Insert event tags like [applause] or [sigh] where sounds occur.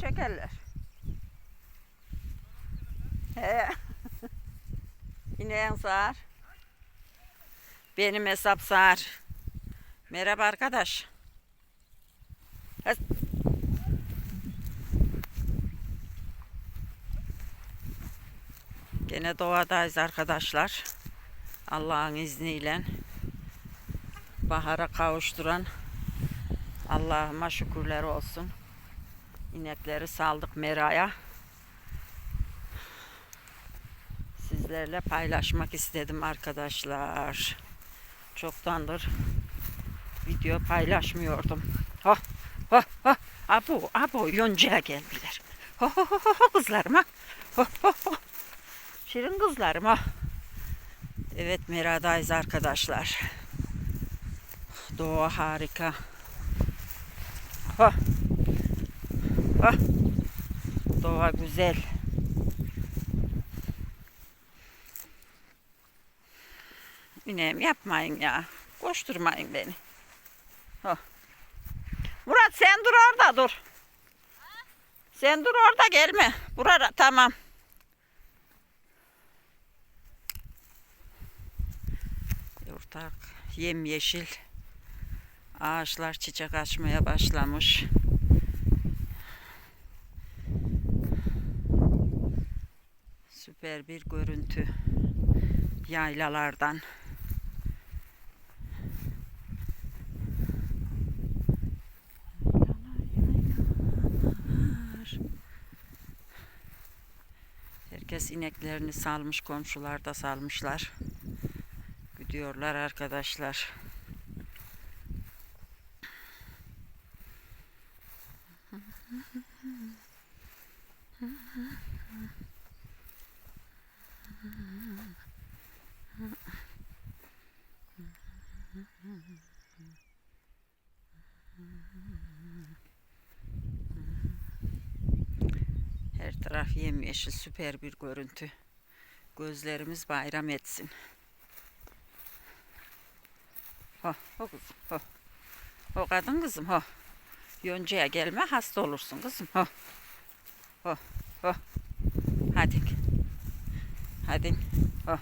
çekerler. He. [laughs] İneğin sağır. Benim hesap sağır. Merhaba arkadaş. Gene doğadayız arkadaşlar. Allah'ın izniyle bahara kavuşturan Allah'ıma şükürler olsun. İnekleri saldık meraya. Sizlerle paylaşmak istedim arkadaşlar. Çoktandır video paylaşmıyordum. Ha ha ha. Abo abo yoncaya geldiler. Ho ho ho kızlarım ha. Şirin kızlarım ha. Evet meradayız arkadaşlar. Doğa harika. Ha. Ha. Doğa güzel. İneğim yapmayın ya. Koşturmayın beni. Ha. Murat sen dur orada dur. Sen dur orada gelme. Burada tamam. Ortak yemyeşil ağaçlar çiçek açmaya başlamış. Süper bir görüntü yaylalardan. Herkes ineklerini salmış, komşular da salmışlar. Gidiyorlar arkadaşlar. Her taraf yemyeşil süper bir görüntü. Gözlerimiz bayram etsin. Ho, ho kızım, ho. Ho kadın kızım, ho. Yoncaya gelme hasta olursun kızım, ho. Ho, ho. Hadi. Hadi, ho.